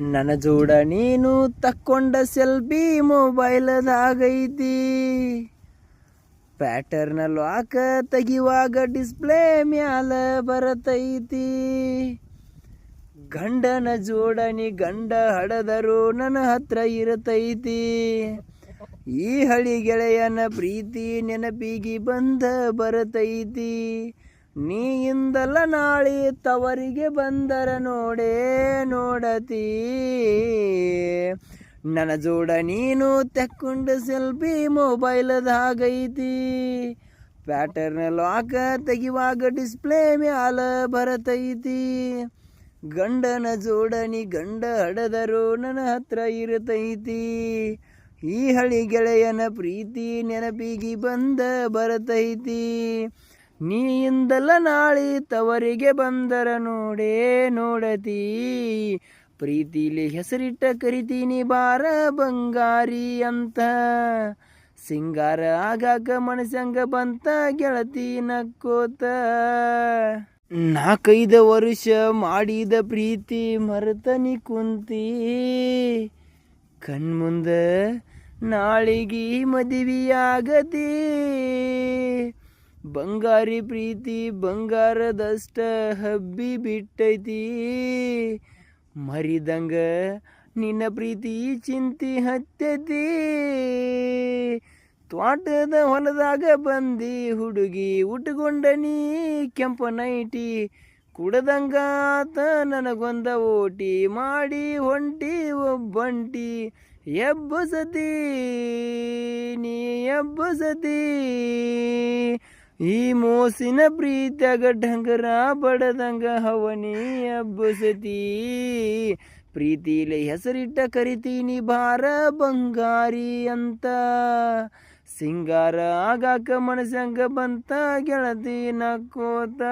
ನನ್ನ ಜೋಡ ನೀನು ತಕ್ಕೊಂಡ ಸೆಲ್ಫಿ ಮೊಬೈಲದಾಗೈತಿ. ಪ್ಯಾಟರ್ನ ಲಾಕ ತೆಗಿವಾಗ ಡಿಸ್ಪ್ಲೇ ಮ್ಯಾಲ ಬರತೈತಿ. ಗಂಡನ ಜೋಡಣಿ ಗಂಡ ಹಡದರು ನನ್ನ ಹತ್ರ ಇರತೈತಿ. ಈ ಹಳಿ ಗೆಳೆಯನ ಪ್ರೀತಿ ನೆನಪಿಗೆ ಬಂದ ಬರತೈತಿ. ನೀಯಿಂದಲ್ಲ ನಾಳೆ ತವರಿಗೆ ಬಂದರ ನೋಡೇ ನೋಡತಿ. ನನ್ನ ಜೋಡ ನೀನು ತೆಕ್ಕೊಂಡು ಸೆಲ್ಫಿ ಮೊಬೈಲದಾಗೈತಿ. ಪ್ಯಾಟರ್ನ ಲಾಕ ತೆಗಿವಾಗ ಡಿಸ್ಪ್ಲೇ ಮ್ಯಾಲ ಬರತೈತಿ. ಗಂಡನ ಜೋಡಣಿ ಗಂಡ ಹಡದರು ನನ್ನ ಹತ್ರ ಇರತೈತಿ. ಈ ಹಳಿ ಗೆಳೆಯನ ಪ್ರೀತಿ ನೆನಪಿಗೆ ಬಂದ ಬರತೈತಿ. ನೀಯಿಂದಲ್ಲ ನಾಳಿ ತವರಿಗೆ ಬಂದರ ನೋಡೇ ನೋಡತಿ. ಪ್ರೀತಿಲಿ ಹೆಸರಿಟ್ಟ ಕರಿತೀನಿ ಬಾರ ಬಂಗಾರಿ ಅಂತ. ಸಿಂಗಾರ ಆಗಾಕ ಮನಸಂಗ ಬಂತ ಗೆಳತಿ ನಕ್ಕೋತ. ನಾಲ್ಕೈದು ವರ್ಷ ಮಾಡಿದ ಪ್ರೀತಿ ಮರೆತನಿ ಕುಂತಿ. ಕಣ್ಮುಂದ ನಾಳಿಗಿ ಮದುವೆಯಾಗತಿ. ಬಂಗಾರಿ ಪ್ರೀತಿ, ಬಂಗಾರದಷ್ಟ ಹಬ್ಬಿ ಬಿಟ್ಟೈತಿ. ಮರಿದಂಗ ನಿನ್ನ ಪ್ರೀತಿ ಚಿಂತಿ ಹತ್ತೈತಿ. ತ್ವಾಟದ ಹೊಲದಾಗ ಬಂದಿ ಹುಡುಗಿ ಉಟ್ಕೊಂಡ ನೀ ಕೆಂಪ ನೈಟಿ ಕುಡದಂಗ ಆತ ನನಗೊಂದ ಓಟಿ ಮಾಡಿ ಹೊಂಟಿ ಒಬ್ಬಂಟಿ. ಎಬ್ಬಸತಿ ನೀ ಎಬ್ಬಸತಿ ಈ ಮೋಸಿನ ಪ್ರೀತಗ ಢಂಗರ ಬಡದಂಗ ಹವನಿ ಅಬ್ಬಸತಿ ಪ್ರೀತಿಲಿ ಹೆಸರಿಟ್ಟ ಕರಿತೀನಿ ಭಾರ ಬಂಗಾರಿ ಅಂತ. ಸಿಂಗಾರ ಆಗಾಕ ಮನಸಂಗ ಬಂತ ಗೆಳತಿ ನಕ್ಕೋತ.